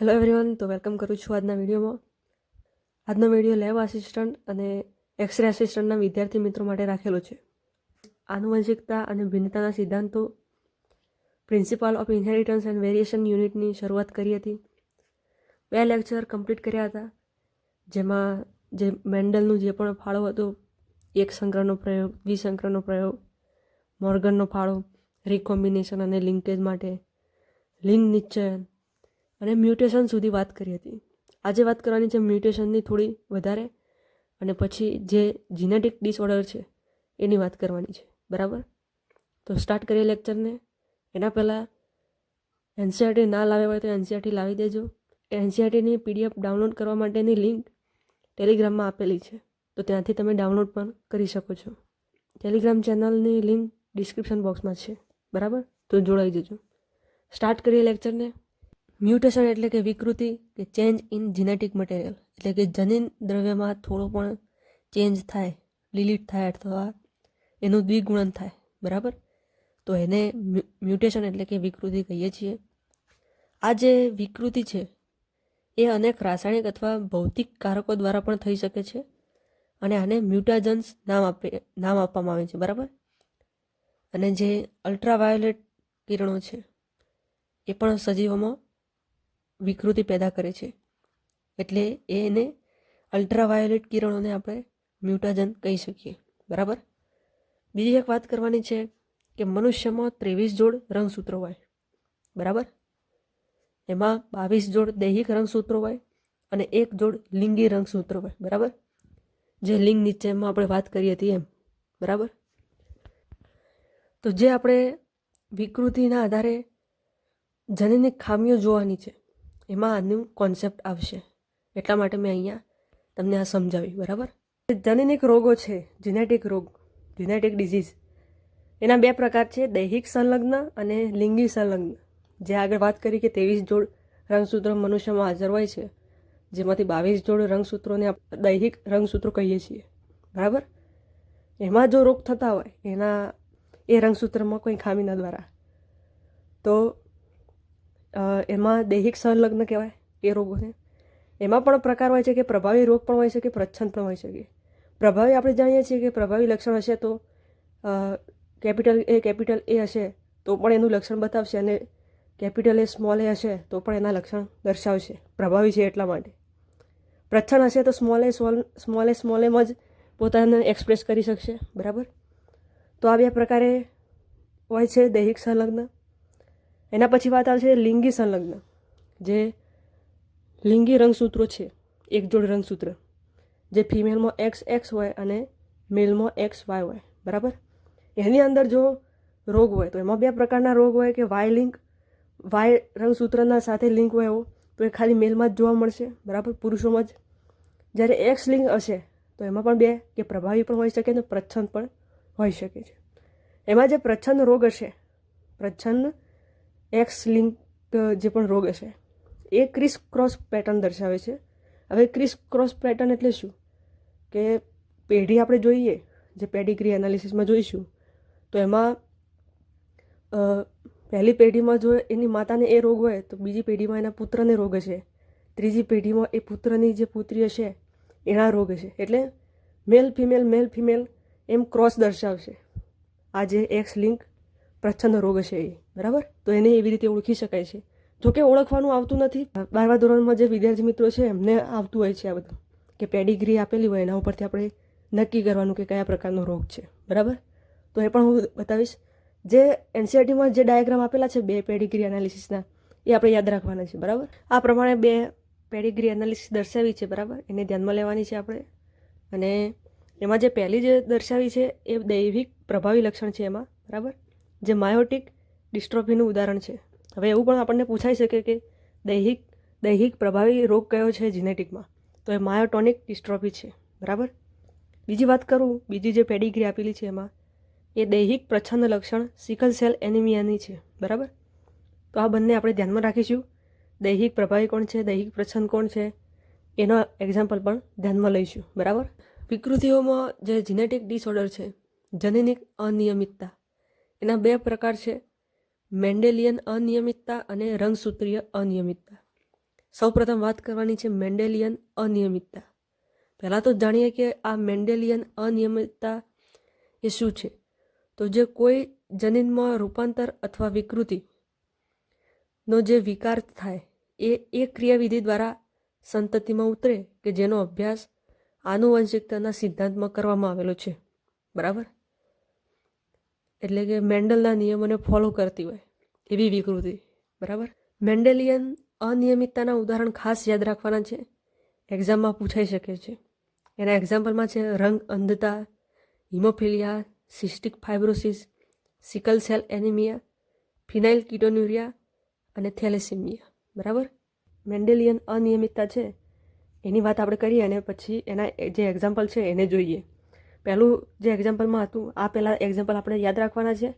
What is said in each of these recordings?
Hello everyone તો welcome કરું છું આજના વિડીયોમાં. આજનો વીડિયો લેબ આસિસ્ટન્ટ અને એક્સરે આસિસ્ટન્ટના વિદ્યાર્થી મિત્રો માટે રાખેલો છે. આનુવંશિકતા અને ભિન્નતાના સિદ્ધાંતો principal of inheritance and variation યુનિટની શરૂઆત કરી હતી. બે લેક્ચર કમ્પ્લીટ કર્યા હતા, જેમાં જે મેન્ડલનું જે પણ ફાળો હતો, એક સંગ્રહનો પ્રયોગ દ્વિસંગ્રહનો પ્રયોગ, મોર્ગનનો ફાળો રિકોમ્બિનેશન અને લિંકેજ માટે લિંગ નિશ્ચયન અને મ્યુટેશન સુધી વાત કરી હતી. આજે વાત કરવાની છે મ્યુટેશનની થોડી વધારે અને પછી જે જીનેટિક ડિસઓર્ડર છે, એની વાત કરવાની છે. બરાબર? તો સ્ટાર્ટ કરીએ લેક્ચરને એના પહેલાં એનસીઆરટી ના લાવ્યા હોય તો એનસીઆરટી લાવી દેજો. એનસીઆરટીની પીડીએફ ડાઉનલોડ કરવા માટેની લિંક ટેલિગ્રામમાં આપેલી છે. તો ત્યાંથી તમે ડાઉનલોડ પણ કરી શકો છો. ટેલિગ્રામ ચેનલની લિંક ડિસ્ક્રિપ્શન બોક્સમાં છે. બરાબર? તો જોડાઈ જજો. સ્ટાર્ટ કરીએ લેક્ચરને મ્યુટેશન એટલે કે વિકૃતિ કે ચેન્જ ઇન જીનેટિક મટીરિયલ. એટલે કે જનીન દ્રવ્યમાં થોડો પણ ચેન્જ થાય, ડિલીટ થાય અથવા એનું દ્વિગુણન થાય. બરાબર? તો એને મ્યુટેશન એટલે કે વિકૃતિ કહીએ છીએ. આ જે વિકૃતિ છે, એ અનેક રાસાયણિક અથવા ભૌતિક કારકો દ્વારા પણ થઈ શકે છે અને આને મ્યુટાજન્સ નામ આપે, નામ આપવામાં આવે છે. બરાબર? અને જે અલ્ટ્રાવાયોલેટ કિરણો છે, એ પણ સજીવોમાં વિકૃતિ પેદા કરે છે. એટલે એને અલ્ટ્રાવાયોલેટ કિરણોને આપણે મ્યુટાજન કહી શકીએ. બરાબર? બીજી એક વાત કરવાની છે કે મનુષ્યમાં ત્રેવીસ જોડ રંગસૂત્રો હોય. બરાબર? એમાં બાવીસ જોડ દૈહિક રંગસૂત્રો હોય અને એક જોડ લિંગી રંગસૂત્રો હોય. બરાબર? જે લિંગ નીચેમાં આપણે વાત કરી હતી એમ. બરાબર? તો જે આપણે વિકૃતિના આધારે જનની ખામીઓ જોવાની છે એમાં આનું કોન્સેપ્ટ આવશે. એટલા માટે મેં અહીંયા તમને આ સમજાવી બરાબર? જનનિક રોગો છે જીનેટિક રોગ જીનેટિક ડિઝીઝ એના બે પ્રકાર છે, દૈહિક સંલગ્ન અને લિંગી સંલગ્ન. જે આગળ વાત કરી કે ત્રેવીસ જોડ રંગસૂત્રો મનુષ્યમાં હાજર હોય છે, જેમાંથી બાવીસ જોડ રંગસૂત્રોને દૈહિક રંગસૂત્રો કહીએ છીએ. બરાબર? એમાં જો રોગ થતા હોય, એના, એ રંગસૂત્રમાં કોઈ ખામીના દ્વારા. તો એમાં દૈહિક સંલગ્ન કહેવાય એ રોગોને. એમાં પણ પ્રકાર હોય છે કે પ્રભાવી રોગ પણ હોય છે કે પ્રચ્છન્ન પણ હોઈ શકે પ્રભાવી આપણે જાણીએ છીએ કે પ્રભાવી લક્ષણ હશે તો કેપિટલ એ કેપિટલ એ હશે તો પણ એનું લક્ષણ બતાવશે અને કેપિટલ એ સ્મોલ એ હશે તો પણ એના લક્ષણ દર્શાવશે, પ્રભાવી છે એટલા માટે. પ્રચ્છન્ન હશે તો small A small small A small એમ જ પોતાને એક્સપ્રેસ કરી શકશે, બરાબર? તો આ બે પ્રકારે હોય છે દૈહિક સંલગ્ન. એના પછી વાત આવશે લિંગી સંલગ્ન, જે લિંગી રંગસૂત્રો છે, એક જોડ રંગસૂત્ર, જે ફિમેલમાં એક્સ એક્સ હોય અને મેલમાં એક્સ વાય હોય બરાબર? એની અંદર જો રોગ હોય, તો એમાં બે પ્રકારના રોગ હોય કે વાય લિંક વાય રંગસૂત્રના સાથે લિંક હોય એવો, તો એ ખાલી મેલમાં જ જોવા મળશે, બરાબર? પુરુષોમાં જ. જ્યારે એક્સ લિંક હશે, તો એમાં પણ બે, કે પ્રભાવી પણ હોઈ શકે અને પ્રચ્છન્ન પણ હોઈ શકે છે. એમાં જે પ્રચ્છન્ન રોગ હશે પ્રચ્છન્ન એક્સ લિંક જે પણ રોગ હશે, એ ક્રિસ ક્રોસ પેટર્ન દર્શાવે છે. હવે ક્રિસ ક્રોસ પેટર્ન એટલે શું? કે પેઢી આપણે જોઈએ, જે પેડિગ્રી એનાલિસિસમાં જોઈશું, તો એમાં પહેલી પેઢીમાં જો એની માતાને એ રોગ હોય, તો બીજી પેઢીમાં એના પુત્રને રોગ હશે. ત્રીજી પેઢીમાં એ પુત્રની જે પુત્રી હશે, એના રોગ હશે. એટલે મેલ ફિમેલ મેલ ફિમેલ એમ ક્રોસ દર્શાવશે. આ જે એક્સ લિંક પ્રચ્છન્ન રોગ છે એ. બરાબર? તો એને એવી રીતે ઓળખી શકાય છે. જોકે ઓળખવાનું આવતું નથી. બારમા ધોરણમાં જે વિદ્યાર્થી મિત્રો છે, એમને આવતું હોય છે આ બધું. કે પેડિગ્રી આપેલી હોય, એના ઉપરથી આપણે નક્કી કરવાનું કે કયા પ્રકારનો રોગ છે. બરાબર? તો એ પણ હું બતાવીશ. જે એનસીઆરટીમાં જે ડાયાગ્રામ આપેલા છે, બે પેડિગ્રી એનાલિસિસના એ આપણે યાદ રાખવાના છે. બરાબર? આ પ્રમાણે બે પેડિગ્રી એનાલિસિસ દર્શાવી છે, બરાબર? એને ધ્યાનમાં લેવાની છે આપણે. અને એમાં જે પહેલી જે દર્શાવી છે, એ દૈવિક પ્રભાવી લક્ષણ છે એમાં. બરાબર? જે માયોટિક ડિસ્ટ્રોફીનું ઉદાહરણ છે. હવે એવું પણ આપણને પૂછાઈ શકે કે દૈહિક દૈહિક પ્રભાવી રોગ કયો છે જીનેટિકમાં? તો એ માયોટોનિક ડિસ્ટ્રોફી છે. બરાબર? બીજી વાત કરું, બીજી જે પેડિગ્રી આપેલી છે એમાં, એ દૈહિક પ્રચ્છન્ન લક્ષણ સિકલ સેલ એનિમિયાની છે. બરાબર? તો આ બંને આપણે ધ્યાનમાં રાખીશું. દૈહિક પ્રભાવી કોણ છે, દૈહિક પ્રચ્છન્ન કોણ છે, એનો એક્ઝામ્પલ પણ ધ્યાનમાં લઈશું. બરાબર? વિકૃતિઓમાં જે જીનેટિક ડિસઓર્ડર છે, જનેનિક અનિયમિતતા. એના બે પ્રકાર છે. મેન્ડેલિયન અનિયમિતતા અને રંગસૂત્રીય અનિયમિતતા. સૌપ્રથમ વાત કરવાની છે મેન્ડેલિયન અનિયમિતતા. પહેલાં તો જાણીએ કે આ મેન્ડેલિયન અનિયમિતતા એ શું છે? તો જે કોઈ જનીનમાં રૂપાંતર અથવા વિકૃતિ નો જે વિકાર થાય, એ એ ક્રિયાવિધિ દ્વારા સંતતિમાં ઉતરે કે જેનો અભ્યાસ આનુવંશિકતાના સિદ્ધાંતમાં કરવામાં આવેલો છે. બરાબર? એટલે કે મેન્ડલના નિયમોને ફોલો કરતી હોય એવી વિકૃતિ, બરાબર? મેન્ડેલિયન અનિયમિતતાના ઉદાહરણ ખાસ યાદ રાખવાના છે. એક્ઝામમાં પૂછાઈ શકે છે. એના એક્ઝામ્પલમાં છે રંગ અંધતા, haemophilia cystic fibrosis sickle cell anaemia phenylketonuria અને થેલેસિમિયા બરાબર? મેન્ડેલિયન અનિયમિતતા છે, એની વાત આપણે કરીએ અને પછી એના જે એક્ઝામ્પલ છે એને જોઈએ. પહેલું જે એક્ઝામ્પલમાં હતું, આ પહેલાં એક્ઝામ્પલ આપણે યાદ રાખવાના છે.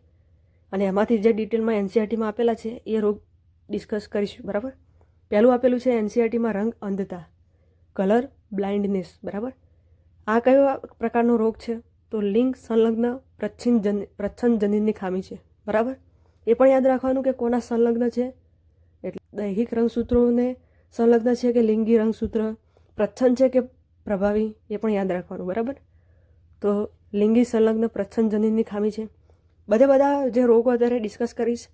અને એમાંથી જે ડિટેલમાં એનસીઆરટીમાં આપેલા છે, એ રોગ ડિસ્કસ કરીશું, બરાબર? પહેલું આપેલું છે એનસીઆરટીમાં રંગ અંધતા કલર બ્લાઇન્ડનેસ બરાબર? આ કયો પ્રકારનો રોગ છે? તો લિંગ સંલગ્ન પ્રચ્છિન્ન જન પ્રચ્છન્ન જનીનની ખામી છે, બરાબર? એ પણ યાદ રાખવાનું કે કોના સંલગ્ન છે? એટલે દૈહિક રંગસૂત્રોને સંલગ્ન છે કે લિંગી રંગસૂત્ર? પ્રચ્છન્ન છે કે પ્રભાવી? એ પણ યાદ રાખવાનું, બરાબર? તો લિંગી સંલગ્ન પ્રચ્છન્ન જનીનની ખામી છે. બધા બધા જે રોગો અત્યારે ડિસ્કસ કરીશ,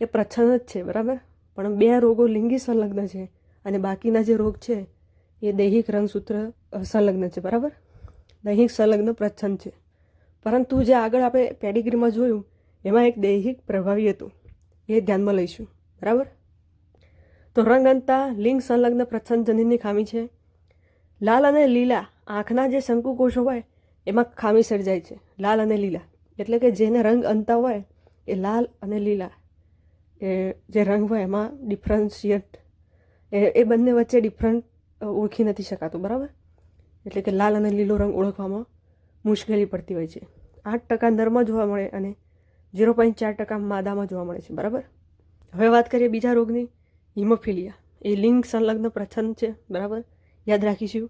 એ પ્રચ્છન્ન જ છે, બરાબર? પણ બે રોગો લિંગી સંલગ્ન છે અને બાકીના જે રોગ છે, એ દૈહિક રંગસૂત્ર સંલગ્ન છે, બરાબર? દૈહિક સંલગ્ન પ્રચ્છન્ન છે. પરંતુ જે આગળ આપણે પેડિગ્રીમાં જોયું, એમાં એક દૈહિક પ્રભાવી હતું. એ ધ્યાનમાં લઈશું, બરાબર? તો રંગંતા લિંગ સંલગ્ન પ્રચ્છન્ન જનીનની ખામી છે. લાલ અને લીલા આંખના જે શંકુકોષો હોય એમાં ખામી સર્જાય છે, લાલ અને લીલા. એટલે કે જેને રંગ અંતા હોય, એ લાલ અને લીલા. એ જે રંગ હોય એમાં ડિફરન્શિએટ એ બંને વચ્ચે ડિફરન્ટ ઓળખી નથી શકાતું, બરાબર? એટલે કે લાલ અને લીલો રંગ ઓળખવામાં મુશ્કેલી પડતી હોય છે. આઠ ટકા નરમાં જોવા મળે અને ઝીરો પોઈન્ટ ચાર ટકા માદામાં જોવા મળે છે, બરાબર? હવે વાત કરીએ બીજા રોગની, હિમોફિલિયા. એ લિંગ સંલગ્ન પ્રચ્છન્ન છે, બરાબર? યાદ રાખીશું.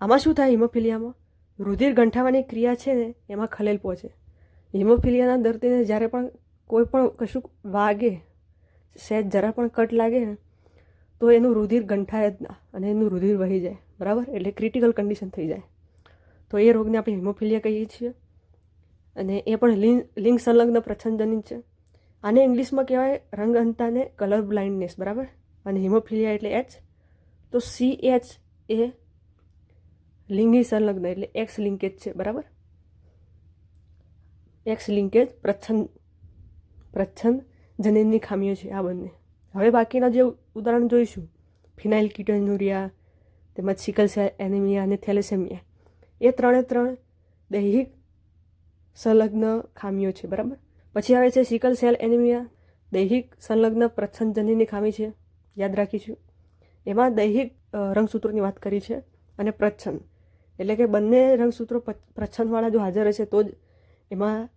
આમાં શું થાય હિમોફિલિયામાં? રુધિર ગંઠાવાની ક્રિયા છે ને, એમાં ખલેલ પહોંચે. હિમોફિલિયાના દર્દીને જ્યારે પણ કોઈ પણ કશું વાગે, સહેજ જરા પણ કટ લાગે ને, તો એનું રુધિર ગંઠાય જ ના અને એનું રુધિર વહી જાય. બરાબર? એટલે ક્રિટિકલ કન્ડિશન થઈ જાય. તો એ રોગને આપણે હિમોફિલિયા કહીએ છીએ. અને એ પણ લિંગ લિંગ સંલગ્ન પ્રછંજનિત છે. આને ઇંગ્લિશમાં કહેવાય રંગ અંતાને કલર બ્લાઇન્ડનેસ બરાબર? અને હિમોફિલિયા એટલે એચ તો સી એચ એ લિંગી સંલગ્ન એટલે એક્સ લિંકેજ છે, બરાબર? એક્સ લિંકેજ પ્રચ્છન્ન પ્રચ્છન્ન જનીનની ખામીઓ છે, આ બંને. હવે બાકીના જે ઉદાહરણ જોઈશું, ફિનાઇલ કિટનુરિયા તેમજ સિકલ સેલ એનિમિયા અને થેલેસેમિયા, એ ત્રણે ત્રણ દૈહિક સંલગ્ન ખામીઓ છે, બરાબર? પછી આવે છે સિકલ સેલ એનિમિયા, દૈહિક સંલગ્ન પ્રચ્છન્ન જનીનની ખામી છે, યાદ રાખીશું. એમાં દૈહિક રંગસૂત્રોની વાત કરી છે, અને પ્રચ્છન્ન એટલે કે બંને રંગસૂત્રો પ્રચ્છન્નવાળા જો હાજર હશે, તો જ એમાં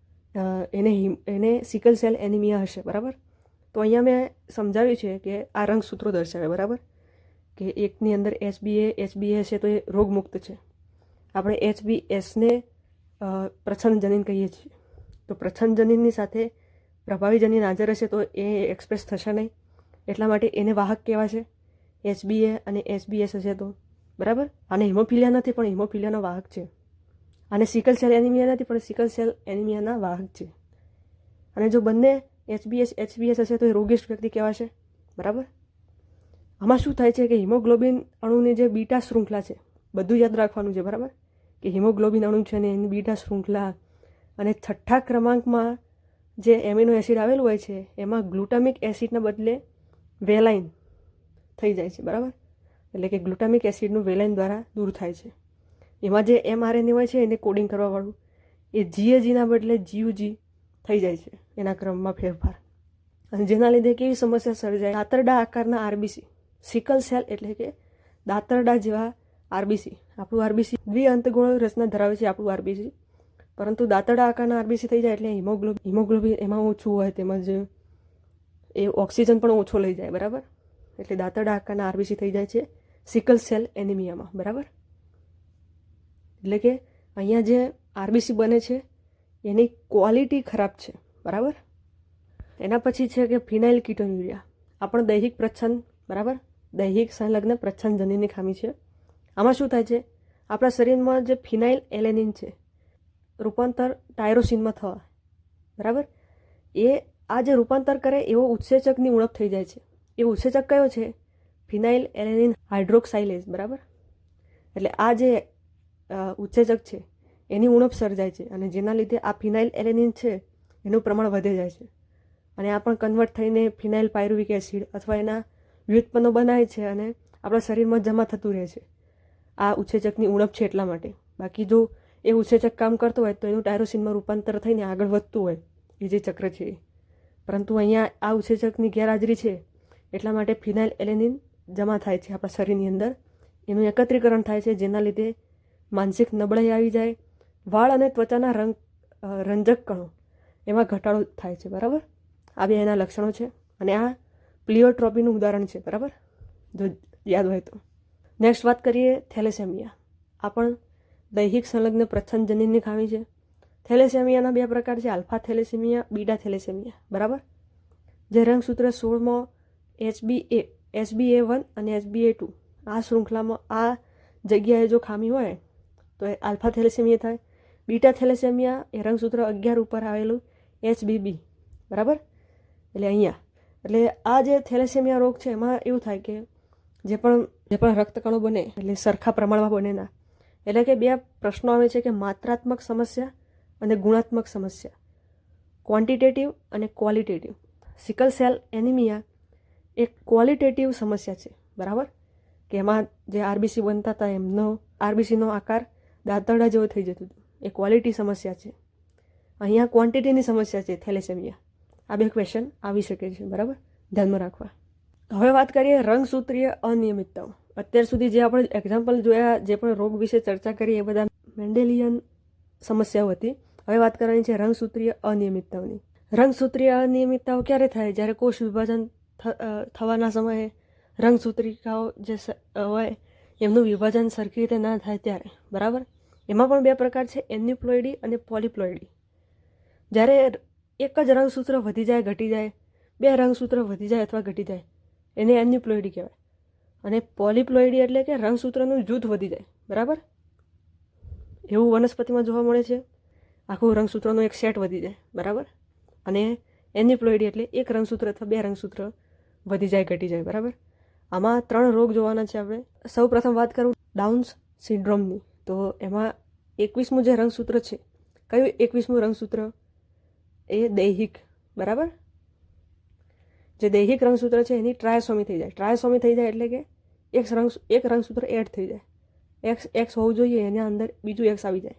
એને એને સિકલ સેલ એનિમિયા હશે, બરાબર? તો અહીંયા મેં સમજાવ્યું છે કે આ રંગસૂત્રો દર્શાવે, બરાબર? કે એકની અંદર એચબીએ એચબીએ છે તો એ રોગમુક્ત છે. આપણે એચબી એસને જનીન કહીએ છીએ. તો પ્રચ્છન્ન જનીનની સાથે પ્રભાવી જનીન હાજર હશે તો એ એક્સપ્રેસ થશે નહીં. એટલા માટે એને વાહક કહેવાશે. એચબીએ અને એસબીએસ હશે તો. બરાબર? આને હિમોફિલિયા નથી પણ હિમોફિલિયાનો વાહક છે. અને સિકલ સેલ એનિમિયા નથી, પણ સિકલ સેલ એનિમિયાના વાહક છે. અને જો બંને એચબીએસ એચબીએસ હશે તો એ રોગિષ્ટ વ્યક્તિ કહેવાશે. બરાબર? આમાં શું થાય છે કે હિમોગ્લોબિન અણુની જે બીટા શૃંખલા છે, બધું યાદ રાખવાનું છે, બરાબર? કે હિમોગ્લોબિન અણુ છે ને એની બીટા શૃંખલા અને છઠ્ઠા ક્રમાંકમાં જે એમિનો એસિડ આવેલું હોય છે, એમાં ગ્લુટામિક એસિડના બદલે વેલાઇન થઈ જાય છે, બરાબર? એટલે કે ગ્લુટામિક એસિડનું વેલાઇન દ્વારા દૂર થાય છે. એમાં જે એમઆરએનએ હોય છે, એને કોડિંગ કરવાવાળું, એ જીએજીના બદલે જીયુજી થઈ જાય છે, એના ક્રમમાં ફેરફાર. અને જેના લીધે કેવી સમસ્યા સર્જાય? દાતરડા આકારના આરબીસી સિકલ સેલ એટલે કે દાતરડા જેવા આરબીસી આપણું આરબીસી દ્વિઅંતગોળ રચના ધરાવે છે આપણું આરબીસી પરંતુ દાતરડા આકારના આરબીસી થઈ જાય એટલે હિમોગ્લોબિન હિમોગ્લોબિન એમાં ઓછું હોય, તેમજ એ ઓક્સિજન પણ ઓછો લઈ જાય, બરાબર? એટલે દાંતરડા આકારના આરબીસી થઈ જાય છે. સિકલ સેલ એનિમિયામાં, બરાબર? એટલે કે અહીંયા જે આરબીસી બને છે, એની ક્વોલિટી ખરાબ છે, બરાબર? એના પછી છે કે ફિનાઇલ કીટોન્યુરિયા. આ પણ દૈહિક પ્રચ્છન્ન બરાબર? દૈહિક સંલગ્ન પ્રચ્છન્ન જનીની ખામી છે. આમાં શું થાય છે? આપણા શરીરમાં જે ફિનાઇલ એલેનિન છે, રૂપાંતર ટાયરોસિનમાં થવા, બરાબર? એ આ જે રૂપાંતર કરે એવો ઉત્સેચકની ઉણપ થઈ જાય છે. એ ઉત્સેચક કયો છે? ફિનાઇલ એલેનિન હાઇડ્રોક્સાઇલેઝ, બરાબર? એટલે આ જે ઉત્સેચક છે, એની ઉણપ સર્જાય છે અને જેના લીધે આ ફિનાઇલ એલેનિન છે, એનું પ્રમાણ વધે જાય છે. અને આ પણ કન્વર્ટ થઈને ફિનાઇલ પાયરુવિક એસિડ અથવા એના વ્યુત્પન્નો બનાવે છે અને આપણા શરીરમાં જમા થતું રહે છે. આ ઉત્સેચકની ઉણપ છે એટલા માટે. બાકી જો એ ઉત્સેચક કામ કરતો હોય તો એનું ટાયરોસિનમાં રૂપાંતર થઈને આગળ વધતું હોય, એ જે ચક્ર છે પરંતુ અહીંયા આ ઉત્સેચકની ગેરહાજરી છે, એટલા માટે ફિનાઇલ એલેનિન જમા થાય છે આપણા શરીરની અંદર. એનું એકત્રીકરણ થાય છે, જેના લીધે માનસિક નબળાઈ આવી જાય. વાળ અને ત્વચાના રંગ રંજક કણો એમાં ઘટાડો થાય છે, બરાબર? આ એના લક્ષણો છે અને આ પ્લિયોટ્રોપીનું ઉદાહરણ છે, બરાબર? જો યાદ હોય તો. નેક્સ્ટ વાત કરીએ થેલેસેમિયા. આ પણ દૈહિક સંલગ્ન પ્રચ્છન્ન જનીનની ખામી છે. થેલેસેમિયાના બે પ્રકાર છે, આલ્ફા થેલેસેમિયા, બીટા થેલેસેમિયા, બરાબર? જે રંગસૂત્ર સોળમાં HB A SB A one અને એસબીએ ટુ. આ શૃંખલામાં આ જગ્યાએ જો ખામી હોય, તો એ આલ્ફા થેલેસેમિયા થાય. બીટા થેલેસેમિયા એ રંગસૂત્ર અગિયાર ઉપર આવેલું એચબીબી. બરાબર? એટલે અહીંયા. એટલે આ જે થેલેસેમિયા રોગ છે, એમાં એવું થાય કે જે પણ જે પણ રક્તકણો બને, એટલે સરખા પ્રમાણમાં બને ના. એટલે કે બે પ્રશ્નો આવે છે કે માત્રાત્મક સમસ્યા અને ગુણાત્મક સમસ્યા. ક્વોન્ટિટેટિવ અને ક્વોલિટેટિવ સિકલ સેલ એનિમિયા એક ક્વોલિટેટિવ સમસ્યા છે, બરાબર? કે એમાં જે આરબીસી બનતા હતા, એમનો આરબીસીનો આકાર દાંતરડા જેવો થઈ જતું હતું. એ ક્વોલિટી સમસ્યા છે. અહીંયા ક્વોન્ટિટીની સમસ્યા છે, થેલેસેમિયા. આ બે ક્વેશ્ચન આવી શકે છે, બરાબર? ધ્યાનમાં રાખવા. હવે વાત કરીએ રંગસૂત્રીય અનિયમિતતાઓ. અત્યાર સુધી જે આપણે એક્ઝામ્પલ જોયા, જે પણ રોગ વિશે ચર્ચા કરી, એ બધા મેન્ડેલિયન સમસ્યાઓ હતી. હવે વાત કરવાની છે રંગસૂત્રીય અનિયમિતતાઓની. રંગસૂત્રીય અનિયમિતતાઓ ક્યારે થાય? જ્યારે કોષ વિભાજન થવાના સમયે રંગસૂત્રિકાઓ જે હોય, એમનું વિભાજન સરખી રીતે ના થાય ત્યારે, બરાબર? એમાં પણ બે પ્રકાર છે એન્યુપ્લોઈડી અને પોલિપ્લોઇડી. જ્યારે એક જ રંગસૂત્ર વધી જાય, ઘટી જાય, બે રંગસૂત્ર વધી જાય અથવા ઘટી જાય, એને એન્યુપ્લોઈડી કહેવાય. અને પોલિપ્લોઇડી એટલે કે રંગસૂત્રનું જૂથ વધી જાય, બરાબર? એવું વનસ્પતિમાં જોવા મળે છે, આખું રંગસૂત્રનું એક સેટ વધી જાય, બરાબર? અને એન્યુપ્લોઇડી એટલે એક રંગસૂત્ર અથવા બે રંગસૂત્ર વધી જાય, ઘટી જાય, બરાબર? આમાં ત્રણ રોગ જોવાના છે આપણે. સૌ પ્રથમ વાત કરું ડાઉન્સ સિન્ડ્રોમની. તો એમાં એકવીસમું જે રંગસૂત્ર છે, કયું એકવીસમું રંગસૂત્ર? એ દૈહિક, બરાબર? જે દૈહિક રંગસૂત્ર છે, એની ટ્રાયસોમી થઈ જાય. ટ્રાયસોમી થઈ જાય એટલે કે એક રંગ, એક રંગસૂત્ર એડ થઈ જાય. એક્સ એક્સ હોવું જોઈએ, એના અંદર બીજું એક્સ આવી જાય.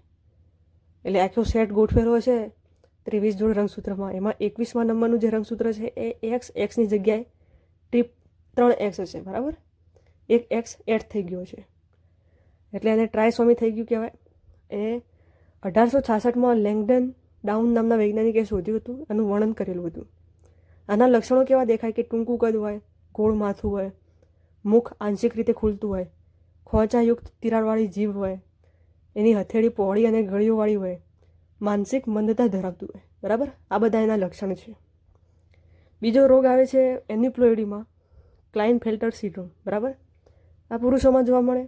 એટલે આખો સેટ ગોઠવેલો છે ત્રેવીસ જોડ રંગસૂત્રમાં. એમાં એકવીસમાં નંબરનું જે રંગસૂત્ર છે, એ એક્સ, એક્સની જગ્યાએ ટ્રીપ ત્રણ એક્સ હશે, બરાબર? એક એક્સ એડ થઈ ગયો છે. એટલે એને ટ્રાયસોમી થઈ ગયું કહેવાય. એ અઢારસો છાસઠમાં લેંગડન ડાઉન નામના વૈજ્ઞાનિકે શોધ્યું હતું એનું વર્ણન કરેલું હતું. આના લક્ષણો કેવા દેખાય કે ટૂંકું કદ હોય, ગોળ માથું હોય, મુખ આંશિક રીતે ખુલતું હોય, ખોંચાયુક્ત તિરાડવાળી જીભ હોય, એની હથેળી પહોળી અને ગળીઓવાળી હોય, માનસિક મંદતા ધરાવતું હોય. બરાબર? આ બધા એના લક્ષણ છે. બીજો રોગ આવે છે એન્યુપ્લોઇડીમાં ક્લાઇન ફિલ્ટર સિડ્રોમ બરાબર? આ પુરુષોમાં જોવા મળે,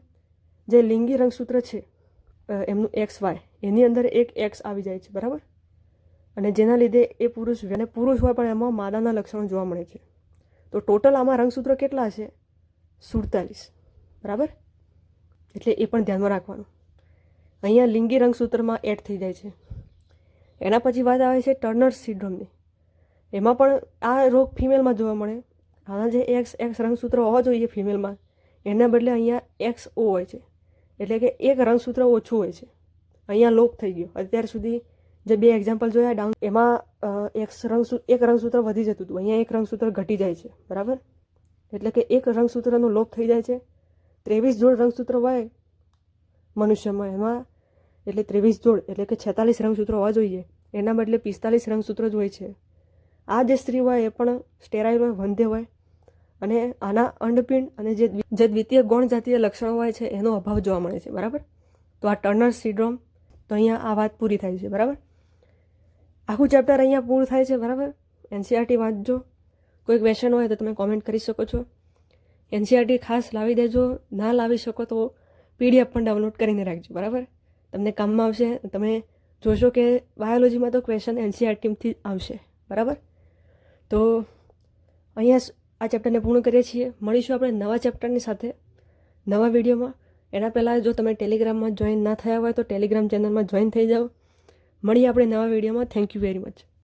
જે લિંગી રંગસૂત્ર છે એમનું એક્સ વાય, એની અંદર એક એક્સ આવી જાય છે, બરાબર? અને જેના લીધે એ પુરુષ અને પુરુષ હોય પણ એમાં માદાના લક્ષણો જોવા મળે છે. તો ટોટલ આમાં રંગસૂત્ર કેટલા છે? સુડતાલીસ, બરાબર? એટલે એ પણ ધ્યાનમાં રાખવાનું. અહીંયા લિંગી રંગસૂત્રમાં એડ થઈ જાય છે. એના પછી વાત આવે છે ટર્નર સિન્ડ્રોમની એમાં પણ આ રોગ ફિમેલમાં જોવા મળે. આના જે એક્સ એક્સ રંગસૂત્ર હોવા જોઈએ ફિમેલમાં, એના બદલે અહીંયા એક્સ ઓ હોય છે. એટલે કે એક રંગસૂત્ર ઓછું હોય છે. અહીંયા લોપ થઈ ગયો. અત્યાર સુધી જે બે એક્ઝામ્પલ જોયા ડાઉન એમાં એક રંગસૂત્ર એક રંગસૂત્ર વધી જતું હતું. અહીંયા એક રંગસૂત્ર ઘટી જાય છે. બરાબર? એટલે કે એક રંગસૂત્રનો લોપ થઈ જાય છે. ત્રેવીસ જોડ રંગસૂત્ર હોય મનુષ્યમાં એમાં, એટલે ત્રેવીસ જોડ, એટલે કે છેતાલીસ રંગસૂત્રો હોવા જોઈએ. એના બદલે પિસ્તાલીસ રંગસૂત્ર જ હોય છે. આ જે સ્ત્રી હોય એ પણ સ્ટેરાઇલ હોય, વંધ્ય હોય અને આના અંડપિંડ અને જે જે દ્વિતીય ગૌણ જાતીય લક્ષણો હોય છે, એનો અભાવ જોવા મળે છે, બરાબર? તો આ ટર્નર સિડ્રોમ તો અહીંયા આ વાત પૂરી થાય છે, બરાબર? આખું ચેપ્ટર અહીંયા પૂરું થાય છે, બરાબર? એનસીઆરટી વાંચજો કોઈ ક્વેશ્ચન હોય તો તમે કોમેન્ટ કરી શકો છો. એનસીઆરટી ખાસ લાવી દેજો. ના લાવી શકો તો પીડીએફ પણ ડાઉનલોડ કરીને રાખજો, બરાબર? તમને કામમાં આવશે તમે જોશો કે બાયોલોજીમાં તો ક્વેશ્ચન એનસીઆરટીથી આવશે, બરાબર? તો અહીંયા આ ચેપ્ટરને પૂર્ણ કરીએ છીએ. મળીશું આપણે નવા ચેપ્ટરની સાથે, નવા વિડીયોમાં. એના પહેલાં જો તમે ટેલિગ્રામમાં જોઈન ના થયા હોય તો ટેલિગ્રામ ચેનલમાં જોઈન થઈ જાઓ. મળીએ આપણે નવા વિડીયોમાં. Thank you very much.